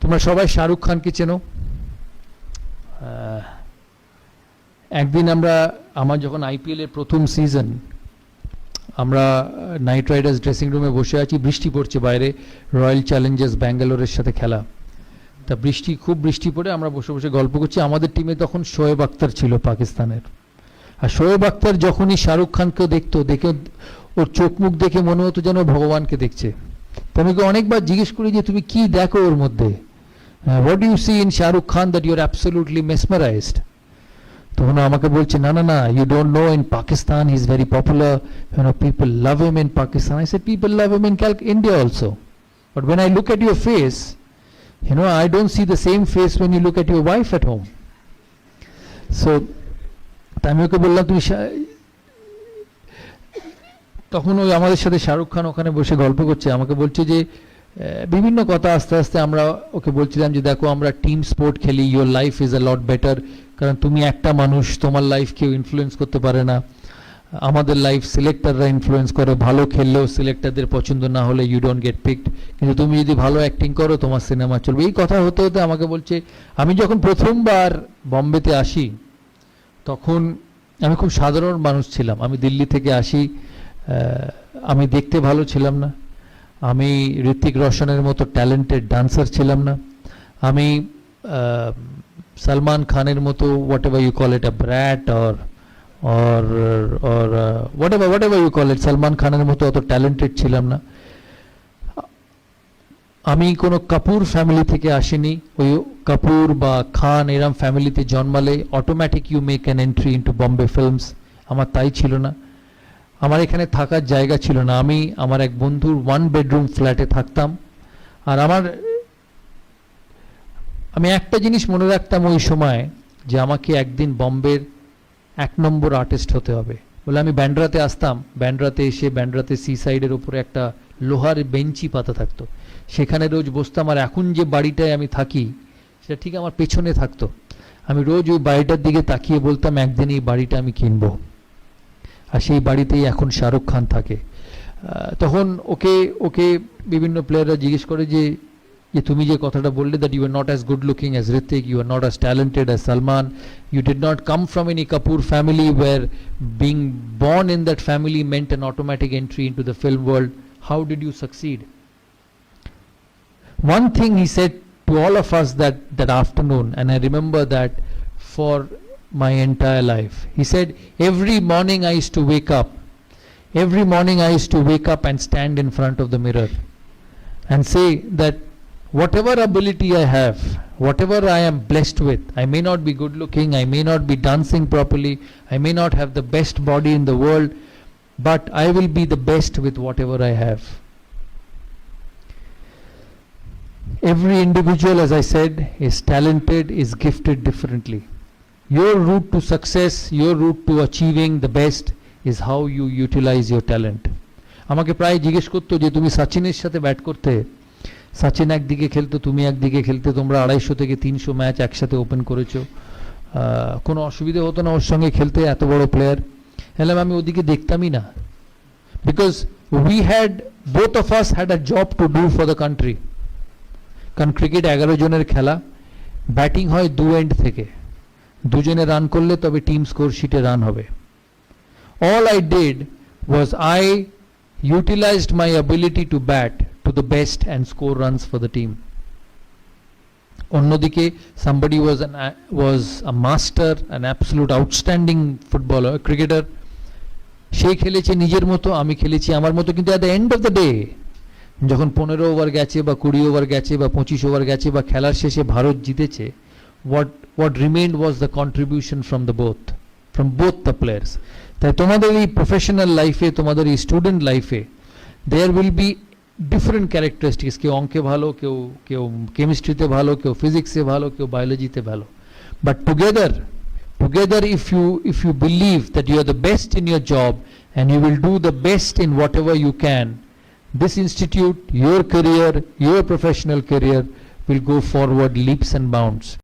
তোমরা সবাই শাহরুখ খানকে চেনো। একদিন আমরা, আমার যখন আইপিএল এর প্রথম সিজন আমরা নাইট রাইডার্স ড্রেসিং রুমে বসে আছি, বৃষ্টি পড়ছে বাইরে, রয়্যাল চ্যালেঞ্জার্স ব্যাঙ্গালোরের সাথে খেলা। তা বৃষ্টি, খুব বৃষ্টি পড়ে, আমরা বসে বসে গল্প করছি। আমাদের টিমে তখন শোয়েব আক্তার ছিল পাকিস্তানের। আর শোয়েব আক্তার যখনই শাহরুখ খানকে দেখতো, দেখে ওর চোখ মুখ দেখে মনে হতো যেন ভগবানকে দেখছে। তো আমি অনেকবার জিজ্ঞেস করি যে, তুমি কি দেখো ওর মধ্যে? What you see in Shahrukh Khan that you're absolutely mesmerised তখন ও আমাকে বলছে না না না you don't know in Pakistan he is very popular you know people love him in Pakistan I say people love him in Calc India also but when I look at your face, you know, I don't see the same face when you look at your wife at home. So, তা আমি ওকে বললাম তুমি শা- তখন ওই আমাদের সাথে শাহরুখ খান ওখানে বসে গল্প করছে। আমাকে বলছে যে আহ, বিভিন্ন কথা আস্তে আস্তে আমরা ওকে বলছিলাম যে, দেখো, আমরা টিম স্পোর্ট খেলি your life is a lot better কারণ তুমি একটা মানুষ, তোমার লাইফ কেউ ইনফ্লুয়েন্স করতে পারে না। আমাদের লাইফ সিলেক্টররা ইনফ্লুয়েন্স করে, ভালো খেললেও সিলেক্টরদের পছন্দ না হলে ইউ ডোন্ট গেট পিকড কিন্তু তুমি যদি ভালো অ্যাক্টিং করো, তোমার সিনেমা চলবে। এই কথা হতে হতে আমাকে বলছে, আমি যখন প্রথমবার বম্বেতে আসি, তখন আমি খুব সাধারণ মানুষ ছিলাম। আমি দিল্লি থেকে আসি আমি দেখতে ভালো ছিলাম না। আমি ঋত্বিক রোশনের মতো ট্যালেন্টেড ডান্সার ছিলাম না। আমি সালমান খানের মতো whatever you call it a brat or or or whatever whatever you call it Salman খানের মতো অত ট্যালেন্টেড ছিলাম না। আমি কোনো কাপুর ফ্যামিলি থেকে আসিনি। ওই কাপুর বা খান এরম ফ্যামিলিতে জন্মালে automatic you make an entry into Bombay films আমার তাই ছিল না। আমার এখানে থাকার জায়গা ছিল না। আমি আমার এক বন্ধুর ওয়ান বেডরুম ফ্ল্যাটে থাকতাম। আর আমার, আমি একটা জিনিস মনে রাখতাম ওই সময় যে আমাকে একদিন বম্বের এক নম্বর আর্টিস্ট হতে হবে। বলে আমি ব্যান্ড্রাতে আসতাম। ব্যান্ড্রাতে এসে ব্যান্ড্রাতে সি সাইডের ওপরে একটা লোহার বেঞ্চি পাতা থাকতো। সেখানে রোজ বসতাম আর এখন যে বাড়িটায় আমি থাকি, সেটা ঠিক আমার পেছনে থাকতো। আমি রোজ ওই বাড়িটার দিকে তাকিয়ে বলতাম, একদিন এই বাড়িটা আমি কিনবো। আর সেই বাড়িতেই এখন শাহরুখ খান থাকে আহ, তখন ওকে ওকে বিভিন্ন প্লেয়াররা জিজ্ঞেস করে যে যে তুমি যে কথাটা বললে that you are not as good looking as Hrithik you are not as talented as Salman you did not come from any Kapoor family where being born in that family meant an automatic entry into the film world. How did you succeed? One thing he said to all of us that, that afternoon, and I remember that for my entire life. He said, Every morning I used to wake up, every morning I used to wake up and stand in front of the mirror and say that whatever ability I have, whatever I am blessed with, I may not be good looking, I may not be dancing properly, I may not have the best body in the world, but I will be the best with whatever I have. Every individual, as I said, is talented, is gifted differently. Your route to success, your route to achieving the best is how you utilize your talent. আমাকে প্রায় জিজ্ঞেস করতো যে তুমি সচিনের সাথে bat করতে? সচিন একদিকে খেলতো তুমি একদিকে খেলতে তোমরা আড়াইশো থেকে তিনশো ম্যাচ একসাথে ওপেন করেছ। কোনো অসুবিধা হতো না ওর সঙ্গে খেলতে এত বড় প্লেয়ার এলাম আমি ওদিকে দেখতামই না। Because we had both of us had a job to do for the country কারণ ক্রিকেট এগারো জনের খেলা। ব্যাটিং হয় দু এন্ড থেকে। দুজনে রান করলে তবে টিম স্কোর শিটে রান হবে all I did was I utilized my ability to bat to the best and score runs for the team. অন্যদিকে was an a- was a master an absolute outstanding footballer cricketer সে খেলেছে নিজের মতো আমি খেলেছি আমার মতো কিন্তু at the end of the day যখন পনেরো ওভার গেছে বা কুড়ি ওভার গেছে বা পঁচিশ ওভার গেছে বা খেলার শেষে ভারত জিতেছে what what remained was the contribution from the both from both the players তাই তোমাদের এই প্রফেশনাল লাইফে তোমাদের এই স্টুডেন্ট লাইফে there will be different characteristics কেউ অঙ্কে ভালো কেউ কেউ কেমিস্ট্রিতে ভালো কেউ ফিজিক্সে ভালো কেউ বায়োলজিতে ভালো but together together if you if you believe that you are the best in your job and you will do the best in whatever you can this institute your career your professional career will go forward leaps and bounds